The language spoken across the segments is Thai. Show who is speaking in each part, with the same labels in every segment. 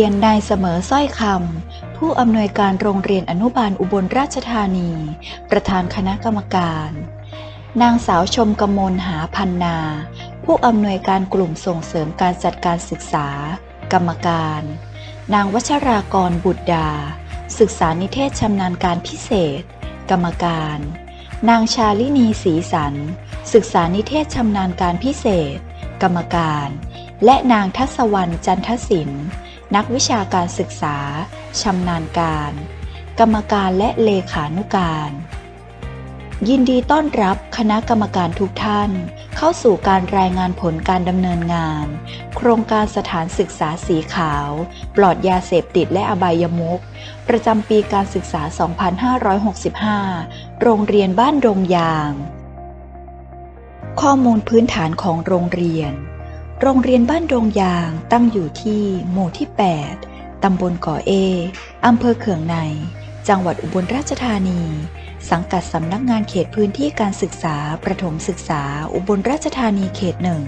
Speaker 1: ียนนายเสมอสร้อยคำ ผู้อำนวยการโรงเรียนอนุบาลอุบลราชธานี ประธานคณะกรรมการ นางสาวชมกมลหาพันนา ผู้อำนวยการกลุ่มส่งเสริมการจัดการศึกษา กรรมการ นางวัชรากรบุตรดา ศึกษานิเทศชำนาญการพิเศษ กรรมการ นางชาลินีศรีสัน ศึกษานิเทศชำนาญการพิเศษ กรรมการ และนางทัศวรรณจันทศิลป์ นักวิชาการศึกษา ชำนาญการ กรรมการและเลขานุการ ยินดีต้อนรับคณะกรรมการทุกท่าน เข้าสู่การรายงานผลการดำเนินงาน โครงการสถานศึกษาสีขาว ปลอดยาเสพติดและอบายมุขประจำปีการศึกษา 2565 โรงเรียนบ้านดงยาง ข้อมูลพื้นฐานของโรงเรียน โรงเรียนบ้านดงยางตั้งอยู่ที่หมู่ที่ 8 ตำบลก่อเอ อำเภอเขืองใน จังหวัดอุบลราชธานี สังกัดสำนักงานเขตพื้นที่การศึกษาประถมศึกษาอุบลราชธานีเขตหนึ่ง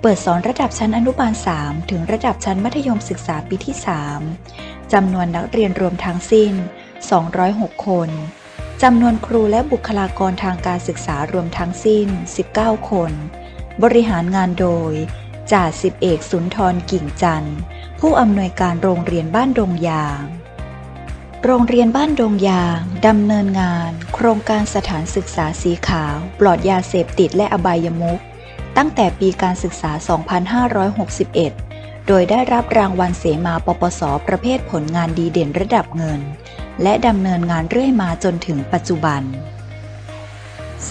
Speaker 1: เปิดสอนระดับชั้นอนุบาล 3 ถึงระดับชั้นมัธยมศึกษาปีที่ 3 จำนวนนักเรียนรวมทั้งสิ้น 206 คน จำนวนครูและบุคลากรทางการศึกษารวมทั้งสิ้น 19 คนบริหารงานโดย จ่าสิบเอกสุนทรกิ่งจันทร์ ผู้อำนวยการโรงเรียนบ้านดงยาง โรงเรียนบ้านดงยางดำเนินงาน โครงการสถานศึกษาสีขาว ปลอดยาเสพติดและอบายมุขตั้งแต่ปีการศึกษา 2561 โดยได้รับรางวัลเสมาปปส ประเภทผลงานดีเด่นระดับเงิน และดำเนินงานเรื่อยมาจนถึงปัจจุบัน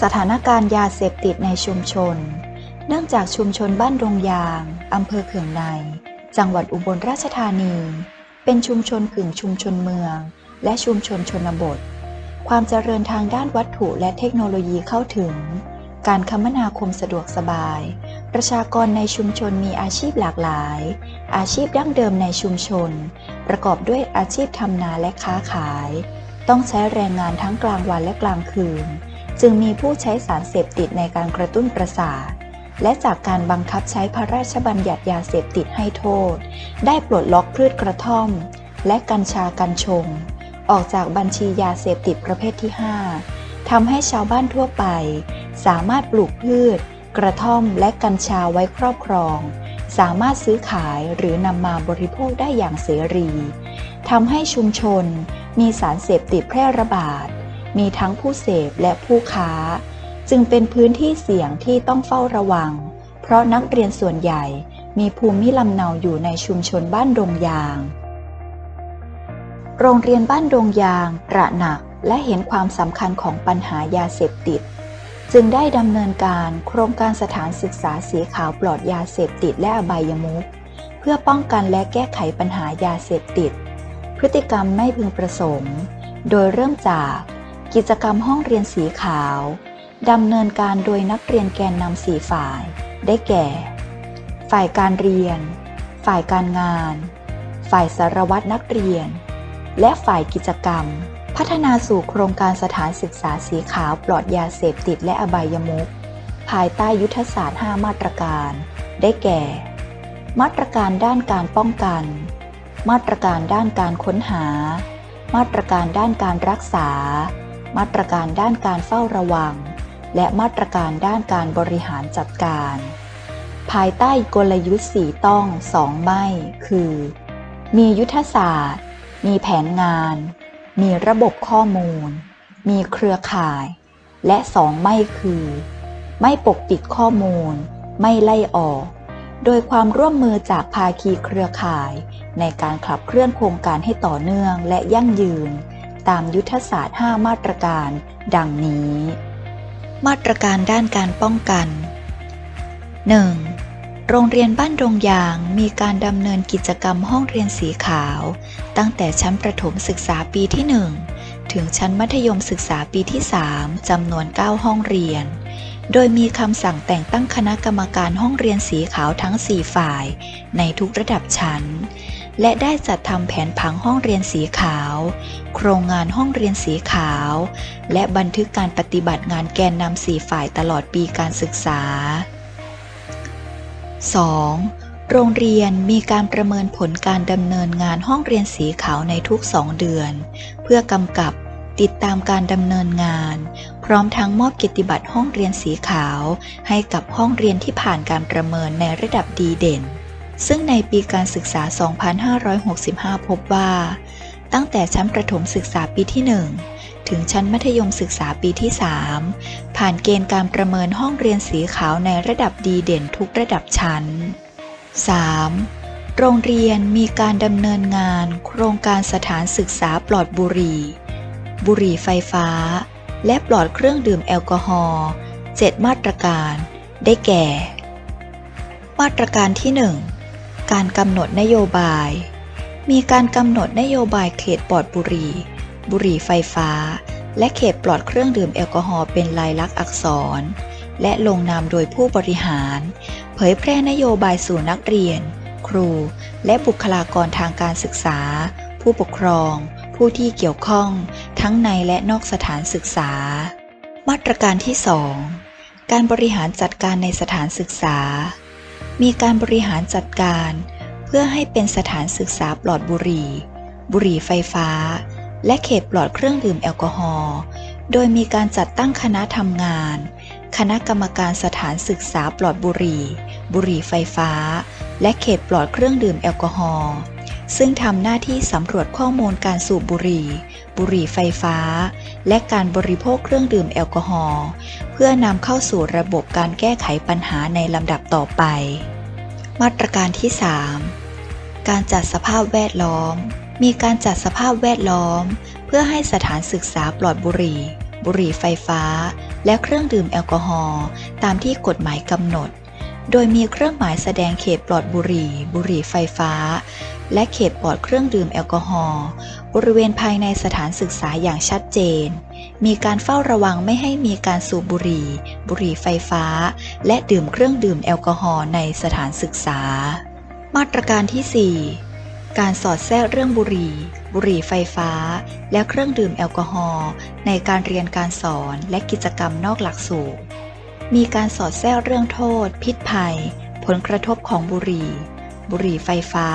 Speaker 1: สถานการณ์ยาเสพติดในชุมชน เนื่องจากชุมชนบ้านดงยางอำเภอเขื่องใน จังหวัดอุบลราชธานี เป็นชุมชนกึ่งชุมชนเมือง และชุมชนชนบท ความเจริญทางด้านวัตถุและเทคโนโลยีเข้าถึง การคมนาคมสะดวกสบาย ประชากรในชุมชนมีอาชีพหลากหลาย อาชีพดั้งเดิมในชุมชน ประกอบด้วยอาชีพทำนาและค้าขาย ต้องใช้แรงงานทั้งกลางวันและกลางคืน จึงมีผู้ใช้สารเสพติดในการกระตุ้นประสาท และจากการบังคับใช้พระราชบัญญัติยาเสพติดให้โทษ ได้ปลดล็อกพืชกระท่อม และกัญชากัญชง ออกจากบัญชียาเสพติดประเภทที่ 5ทำให้ชาวบ้านทั่วไป สามารถปลูกพืช กระท่อมและกัญชาไว้ครอบครอง สามารถซื้อขายหรือนำมาบริโภคได้อย่างเสรีทำให้ชุมชนมีสารเสพติดแพร่ระบาด มีทั้งผู้เสพและผู้ค้า จึงเป็นพื้นที่เสี่ยงที่ต้องเฝ้าระวัง เพราะนักเรียนส่วนใหญ่มีภูมิลำเนาอยู่ในชุมชนบ้านดงยาง โรงเรียนบ้านดงยางตระหนักและเห็นความสำคัญของปัญหายาเสพติด จึงได้ดำเนินการโครงการสถานศึกษาสีขาวปลอดยาเสพติดและอบายมุขเพื่อป้องกันและแก้ไขปัญหายาเสพติด พฤติกรรมไม่พึงประสงค์ โดยเริ่มจากกิจกรรมห้องเรียนสีขาว ดำเนินการโดยนักเรียนแกนนำสี่ฝ่าย ได้แก่ ฝ่ายการเรียน ฝ่ายการงาน ฝ่ายสารวัตรนักเรียน และฝ่ายกิจกรรม พัฒนาสู่โครงการสถานศึกษาสีขาวปลอดยาเสพติดและอบายมุขภายใต้ยุทธศาสตร์ 5 มาตรการ ได้แก่ มาตรการด้านการป้องกัน มาตรการด้านการค้นหา มาตรการด้านการรักษา มาตรการด้านการเฝ้าระวัง และมาตรการด้านการบริหารจัดการ ภายใต้กลยุทธ์สี่ต้องสองไม่ คือ มียุทธศาสตร์ มีแผนงาน มีระบบข้อมูล มีเครือข่าย และสองไม่คือ ไม่ปกปิดข้อมูล ไม่ไล่ออก โดยความร่วมมือจากภาคีเครือข่าย ในการขับเคลื่อนโครงการให้ต่อเนื่องและยั่งยืน ตามยุทธศาสตร์ 5 มาตรการ ดังนี้ มาตรการด้านการป้องกัน 1. โรงเรียนบ้านดงยางมีการดำเนินกิจกรรมห้องเรียนสีขาว ตั้งแต่ชั้นประถมศึกษาปีที่ 1 ถึงชั้นมัธยมศึกษาปีที่ 3จำนวน 9 ห้องเรียน โดยมีคำสั่งแต่งตั้งคณะกรรมการห้องเรียนสีขาวทั้ง 4 ฝ่าย ในทุกระดับชั้น และได้จัดทำแผนผังห้องเรียนสีขาว โครงงานห้องเรียนสีขาว และบันทึกการปฏิบัติงานแกนนำสี่ฝ่ายตลอดปีการศึกษา 2. โรงเรียนมีการประเมินผลการดำเนินงานห้องเรียนสีขาวในทุก 2 เดือน เพื่อกำกับติดตามการดำเนินงาน พร้อมทั้งมอบเกียรติบัตรห้องเรียนสีขาว ให้กับห้องเรียนที่ผ่านการประเมินในระดับดีเด่น ซึ่งในปีการศึกษา 2565 พบว่า ตั้งแต่ชั้นประถมศึกษาปีที่ 1 ถึงชั้นมัธยมศึกษาปีที่ 3 ผ่านเกณฑ์การประเมินห้องเรียนสีขาวในระดับดีเด่นทุกระดับชั้น 3. โรงเรียนมีการดำเนินงาน โครงการสถานศึกษาปลอดบุหรี่ บุหรี่ไฟฟ้า และปลอดเครื่องดื่มแอลกอฮอล์7มาตรการ ได้แก่ มาตรการที่ 1 การกำหนดนโยบาย มีการกำหนดนโยบายเขตปลอดบุหรี่ บุหรี่ไฟฟ้า และเขตปลอดเครื่องดื่มแอลกอฮอล์เป็นลายลักษณ์อักษร และลงนามโดยผู้บริหาร เผยแพร่นโยบายสู่นักเรียน ครู และบุคลากรทางการศึกษา ผู้ปกครอง ผู้ที่เกี่ยวข้อง ทั้งในและนอกสถานศึกษา มาตรการที่ 2 การบริหารจัดการในสถานศึกษา มีการบริหารจัดการ เพื่อให้เป็นสถานศึกษาปลอดบุหรี่ บุหรี่ไฟฟ้า และเขตปลอดเครื่องดื่มแอลกอฮอล์ โดยมีการจัดตั้งคณะทำงาน คณะกรรมการสถานศึกษาปลอดบุหรี่ บุหรี่ไฟฟ้า และเขตปลอดเครื่องดื่มแอลกอฮอล์ ซึ่งทำหน้าที่สำรวจข้อมูลการสูบบุหรี่ บุหรี่ไฟฟ้า และการบริโภคเครื่องดื่มแอลกอฮอล์เพื่อนำเข้าสู่ระบบการแก้ไขปัญหาในลำดับต่อไป มาตรการที่ 3 การจัดสภาพแวดล้อม มีการจัดสภาพแวดล้อม เพื่อให้สถานศึกษาปลอดบุหรี่ บุหรี่ไฟฟ้า และเครื่องดื่มแอลกอฮอล์ตามที่กฎหมายกำหนด โดยมีเครื่องหมายแสดงเขตปลอดบุหรี่ บุหรี่ไฟฟ้า และเขตปลอดเครื่องดื่มแอลกอฮอล์บริเวณภายในสถานศึกษาอย่างชัดเจน มีการเฝ้าระวังไม่ให้มีการสูบบุหรี่ บุหรี่ไฟฟ้า และดื่มเครื่องดื่มแอลกอฮอล์ในสถานศึกษา มาตรการที่ 4 การสอดแทรกเรื่องบุหรี่ บุหรี่ไฟฟ้า และเครื่องดื่มแอลกอฮอล์ในการเรียนการสอนและกิจกรรมนอกหลักสูตร มีการสอดแทรกเรื่องโทษ พิษภัย ผลกระทบของบุหรี่ บุหรี่ไฟฟ้า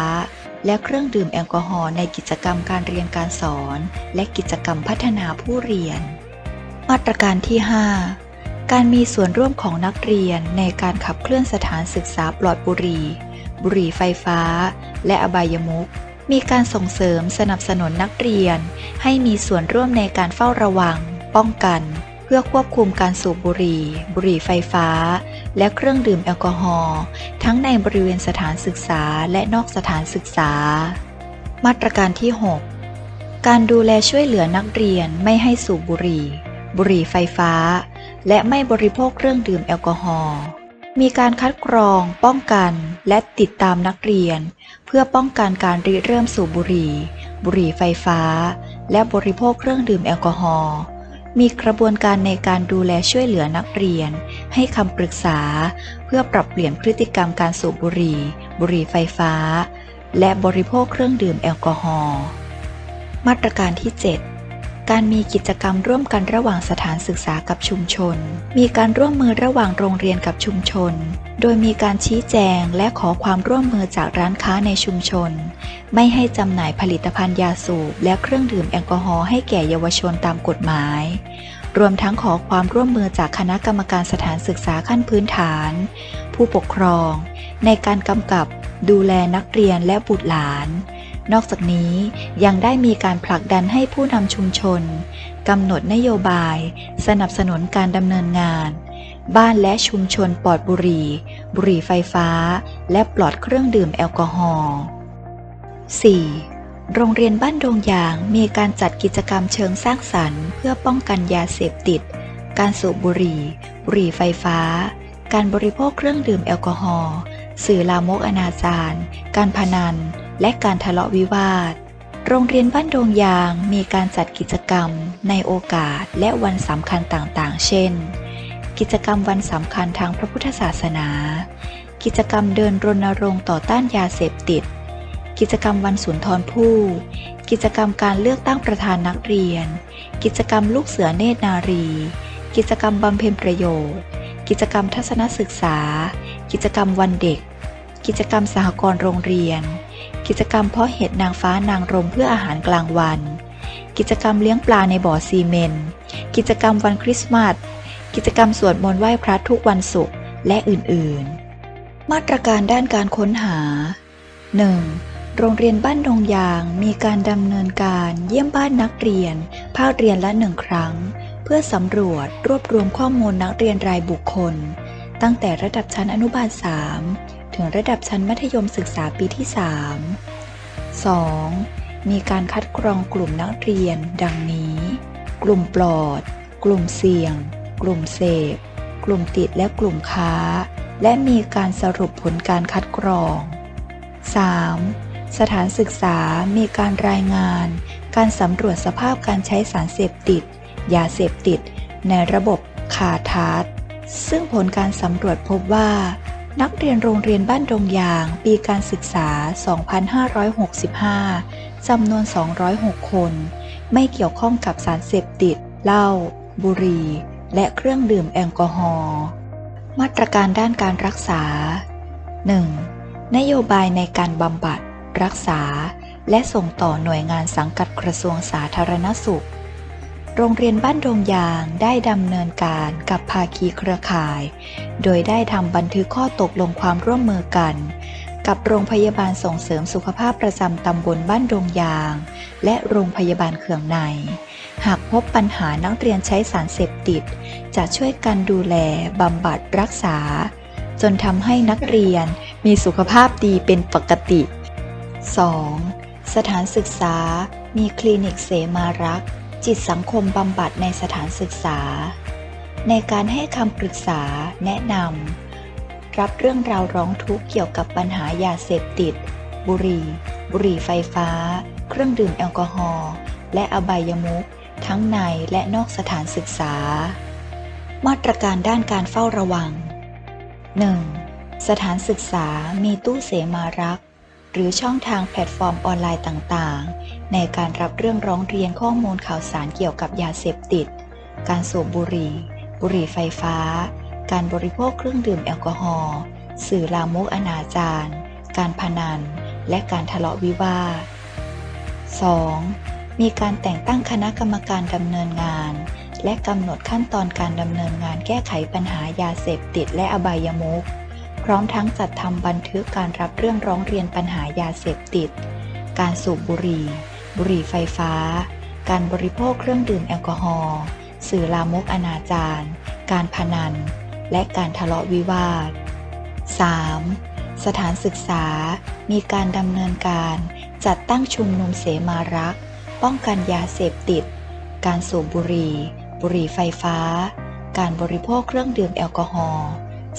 Speaker 1: และเครื่องดื่มแอลกอฮอล์ในกิจกรรมการเรียนการสอน และกิจกรรมพัฒนาผู้เรียน มาตรการที่ 5 การมีส่วนร่วมของนักเรียนในการขับเคลื่อนสถานศึกษาปลอดบุหรี่ บุหรี่ไฟฟ้า และอบายมุขมีการส่งเสริมสนับสนุนนักเรียน ให้มีส่วนร่วมในการเฝ้าระวัง ป้องกัน พื่อควบคุมการสูบบุหรี่ บุหรี่ไฟฟ้า และเครื่องดื่มแอลกอฮอล์ทั้งในบริเวณสถานศึกษาและนอกสถานศึกษา มาตรการที่ 6 การดูแลช่วยเหลือนักเรียนไม่ให้สูบบุหรี่ บุหรี่ไฟฟ้า และไม่บริโภคเครื่องดื่มแอลกอฮอล์มีการคัดกรอง ป้องกัน และติดตามนักเรียน เพื่อป้องกันการริเริ่มสูบบุหรี่ บุหรี่ไฟฟ้า และบริโภคเครื่องดื่มแอลกอฮอล์ มีกระบวนการในการดูแลช่วยเหลือนักเรียน ให้คำปรึกษา เพื่อปรับเปลี่ยนพฤติกรรมการสูบบุหรี่ บุหรี่ไฟฟ้า และบริโภคเครื่องดื่มแอลกอฮอล์ มาตรการที่ 7 การมีกิจกรรมร่วมกันระหว่างสถานศึกษากับชุมชน มีการร่วมมือระหว่างโรงเรียนกับชุมชน โดยมีการชี้แจงและขอความร่วมมือจากร้านค้าในชุมชน ไม่ให้จำหน่ายผลิตภัณฑ์ยาสูบและเครื่องดื่มแอลกอฮอล์ให้แก่เยาวชนตามกฎหมาย รวมทั้งขอความร่วมมือจากคณะกรรมการสถานศึกษาขั้นพื้นฐาน ผู้ปกครอง ในการกำกับดูแลนักเรียนและบุตรหลาน นอกจากนี้ยังได้มีการผลักดันให้ผู้นำชุมชนกำหนดนโยบาย สนับสนุนการดำเนินงาน บ้านและชุมชนปลอดบุหรี่ บุหรี่ไฟฟ้า และปลอดเครื่องดื่มแอลกอฮอล์ 4. โรงเรียนบ้านดงยางมีการจัดกิจกรรมเชิงสร้างสรรค์ เพื่อป้องกันยาเสพติด การสูบบุหรี่ บุหรี่ไฟฟ้า การบริโภคเครื่องดื่มแอลกอฮอล์สื่อลามกอนาจารการพนันและการทะเลาะวิวาท โรงเรียนบ้านดงยางมีการจัดกิจกรรมในโอกาสและวันสำคัญต่างๆ เช่น กิจกรรมวันสำคัญทางพระพุทธศาสนา กิจกรรมเดินรณรงค์ต่อต้านยาเสพติด กิจกรรมวันสุนทรภู่ กิจกรรมการเลือกตั้งประธานนักเรียน กิจกรรมลูกเสือเนตรนารี กิจกรรมบำเพ็ญประโยชน์ กิจกรรมทัศนศึกษา กิจกรรมวันเด็กกิจกรรมสหกรณ์โรงเรียน กิจกรรมเพาะเห็ดนางฟ้านางรมเพื่ออาหารกลางวัน กิจกรรมเลี้ยงปลาในบ่อซีเมนกิจกรรมวันคริสต์มาส กิจกรรมสวดมนต์ไหว้พระทุกวันศุกร์และอื่นๆ มาตรการด้านการค้นหา 1. โรงเรียนบ้านดงยางมีการดำเนินการเยี่ยมบ้านนักเรียน ภาคเรียนละหนึ่งครั้ง เพื่อสำรวจรวบรวมข้อมูลนักเรียนรายบุคคล ตั้งแต่ระดับชั้นอนุบาล 3 ถึงระดับชั้นมัธยมศึกษาปีที่ 3 2. มีการคัดกรองกลุ่มนักเรียน ดังนี้ กลุ่มปลอด กลุ่มเสี่ยง กลุ่มเสพ กลุ่มติดและกลุ่มค้า และมีการสรุปผลการคัดกรอง 3. สถานศึกษามีการรายงาน การสำรวจสภาพการใช้สารเสพติด ยาเสพติด ในระบบคาทาร์ซึ่งผลการสำรวจพบว่า นักเรียนโรงเรียนบ้านดงยาง ปีการศึกษา 2565 จำนวน 206 คน ไม่เกี่ยวข้องกับสารเสพติด เหล้า บุหรี่ และเครื่องดื่มแอลกอฮอล์ มาตรการด้านการรักษา 1. นโยบายในการบำบัด รักษา และส่งต่อหน่วยงานสังกัดกระทรวงสาธารณสุข โรงเรียนบ้านดงยางได้ดำเนินการกับภาคีเครือข่าย โดยได้ทำบันทึกข้อตกลงความร่วมมือกัน กับโรงพยาบาลส่งเสริมสุขภาพประจำตำบลบ้านดงยาง และโรงพยาบาลเขื่องใน หากพบปัญหานักเรียนใช้สารเสพติด จะช่วยกันดูแลบำบัดรักษา จนทำให้นักเรียนมีสุขภาพดีเป็นปกติ 2. สถานศึกษา มีคลินิกเสมารัก จิตสังคมบำบัดในสถานศึกษา ในการให้คำปรึกษาแนะนำรับเรื่องราวร้องทุกข์เกี่ยวกับปัญหายาเสพติด บุหรี่ บุหรี่ไฟฟ้า เครื่องดื่มแอลกอฮอล์และอบายมุขทั้งในและนอกสถานศึกษา มาตรการด้านการเฝ้าระวัง 1. สถานศึกษามีตู้เสมารัก หรือช่องทางแพลตฟอร์มออนไลน์ต่างๆ ในการรับเรื่องร้องเรียนข้อมูลข่าวสารเกี่ยวกับยาเสพติด การสูบบุหรี่ บุหรี่ไฟฟ้า การบริโภคเครื่องดื่มแอลกอฮอล์ สื่อลามกอนาจารการพนัน และการทะเลาะวิวาท 2. มีการแต่งตั้งคณะกรรมการดำเนินงาน และกำหนดขั้นตอนการดำเนินงานแก้ไขปัญหายาเสพติดและอบายมุข ร้อมทั้งจัดทำบันทึกการรับเรื่องร้องเรียนปัญหายาเสพติด การสูบบุหรี่ บุหรี่ไฟฟ้า การบริโภคเครื่องดื่มแอลกอฮอล์สื่อลามกอนาจารการพนัน และการทะเลาะวิวาท 3. สถานศึกษา มีการดำเนินการจัดตั้งชุมนุมเสมารัก ป้องกันยาเสพติด การสูบบุหรี่ บุหรี่ไฟฟ้า การบริโภคเครื่องดื่มแอลกอฮอล์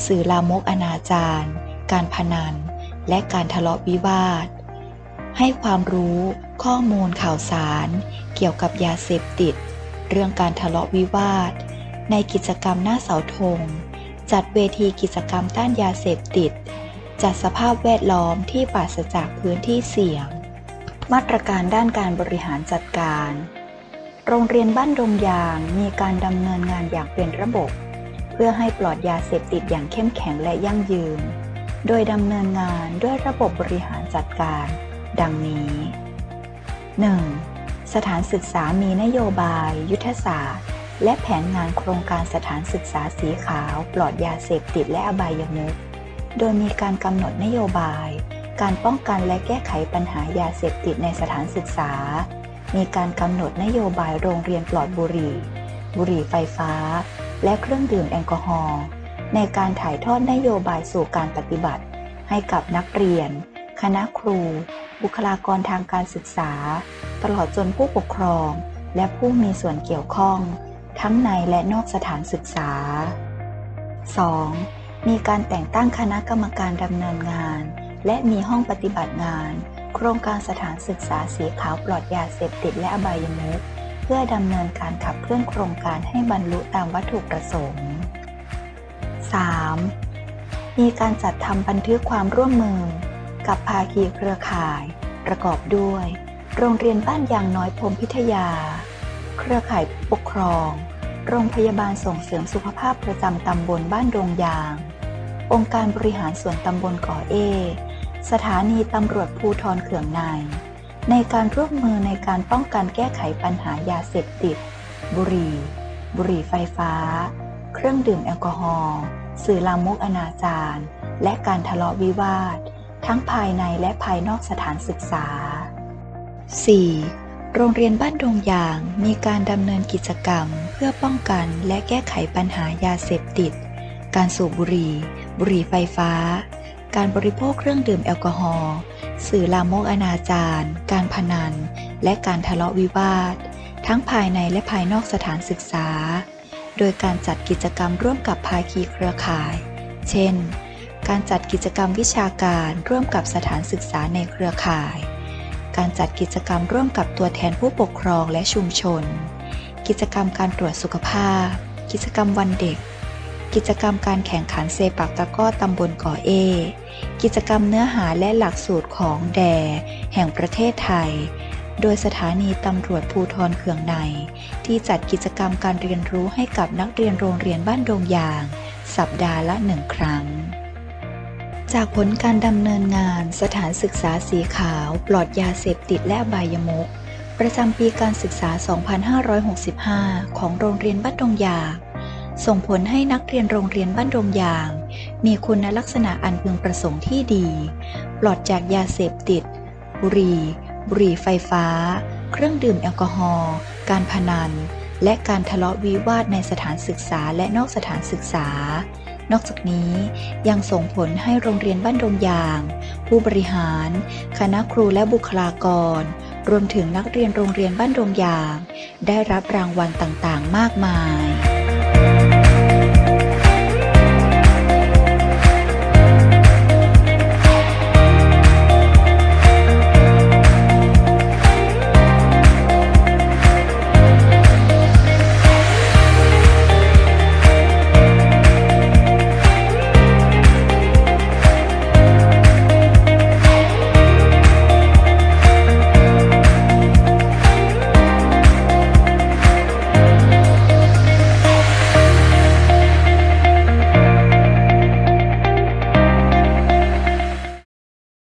Speaker 1: สื่อลามกอนาจารการพนัน และการทะเลาะวิวาท ให้ความรู้ข้อมูลข่าวสาร เกี่ยวกับยาเสพติด เรื่องการทะเลาะวิวาท ในกิจกรรมหน้าเสาธง จัดเวทีกิจกรรมต้านยาเสพติด จัดสภาพแวดล้อมที่ปราศจากพื้นที่เสี่ยง มาตรการด้านการบริหารจัดการ โรงเรียนบ้านดงยางมีการดำเนินงานอย่างเป็นระบบ เพื่อให้ปลอดยาเสพติดอย่างเข้มแข็งและยั่งยืน โดยดำเนินงานด้วยระบบบริหารจัดการ ดังนี้ 1. สถานศึกษามีนโยบาย ยุทธศาสตร์ และแผนงานโครงการสถานศึกษาสีขาว ปลอดยาเสพติดและอบายมุขโดยมีการกำหนดนโยบาย การป้องกันและแก้ไขปัญหายาเสพติดในสถานศึกษา มีการกำหนดนโยบายโรงเรียนปลอดบุหรี่ บุหรี่ไฟฟ้า และเครื่องดื่มแอลกอฮอล์ในการถ่ายทอดนโยบายสู่การปฏิบัติ ให้กับนักเรียน คณะครู บุคลากรทางการศึกษา ตลอดจนผู้ปกครอง และผู้มีส่วนเกี่ยวข้อง ทั้งในและนอกสถานศึกษา 2. มีการแต่งตั้งคณะกรรมการดำเนินงาน และมีห้องปฏิบัติงาน โครงการสถานศึกษาสีขาวปลอดยาเสพติดและอบายมุข พื่อดำเนินการขับเคลื่อนโครงการให้บรรลุตามวัตถุประสงค์ 3. มีการจัดทำบันทึกความร่วมมือ กับภาคีเครือข่าย ประกอบด้วย โรงเรียนบ้านยางน้อยพรมพิทยา เครือข่ายปกครอง โรงพยาบาลส่งเสริมสุขภาพประจำตำบลบ้านดงยางอองค์การบริหารส่วนตำบลก่อเอ สถานีตำรวจภูทรเขื่องใน ในการร่วมมือในการป้องกันแก้ไขปัญหายาเสพติด บุหรี่ บุหรี่ไฟฟ้า เครื่องดื่มแอลกอฮอล์ สื่อลามกอนาจารและการทะเลาะวิวาท ทั้งภายในและภายนอกสถานศึกษา 4. โรงเรียนบ้านดงยางมีการดำเนินกิจกรรม เพื่อป้องกันและแก้ไขปัญหายาเสพติด การสูบบุหรี่ บุหรี่ไฟฟ้า การบริโภคเครื่องดื่มแอลกอฮอล์ สื่อลามกอนาจารการพนัน และการทะเลาะวิวาท ทั้งภายในและภายนอกสถานศึกษา โดยการจัดกิจกรรมร่วมกับภาคีเครือข่าย เช่น การจัดกิจกรรมวิชาการร่วมกับสถานศึกษาในเครือข่าย การจัดกิจกรรมร่วมกับตัวแทนผู้ปกครองและชุมชน กิจกรรมการตรวจสุขภาพ กิจกรรมวันเด็ก กิจกรรมการแข่งขันเซปักตะก้อตำบลก่อเอ กิจกรรมเนื้อหาและหลักสูตรของแด แห่งประเทศไทย โดยสถานีตำรวจภูทรเขื่องใน ที่จัดกิจกรรมการเรียนรู้ให้กับนักเรียนโรงเรียนบ้านดงยาง สัปดาห์ละหนึ่งครั้ง จากผลการดำเนินงานสถานศึกษาสีขาว ปลอดยาเสพติดและบายมุกประจำปีการศึกษา 2565 ของโรงเรียนบ้านดงยาง ส่งผลให้นักเรียนโรงเรียนบ้านดงยาง มีคุณลักษณะอันพึงประสงค์ที่ดี ปลอดจากยาเสพติด บุหรี่ บุหรี่ไฟฟ้า เครื่องดื่มแอลกอฮอล์ การพนัน และการทะเลาะวิวาทในสถานศึกษาและนอกสถานศึกษา นอกจากนี้ยังส่งผลให้โรงเรียนบ้านดงยาง ผู้บริหาร คณะครูและบุคลากร รวมถึงนักเรียนโรงเรียนบ้านดงยาง ได้รับรางวัลต่างๆ มากมาย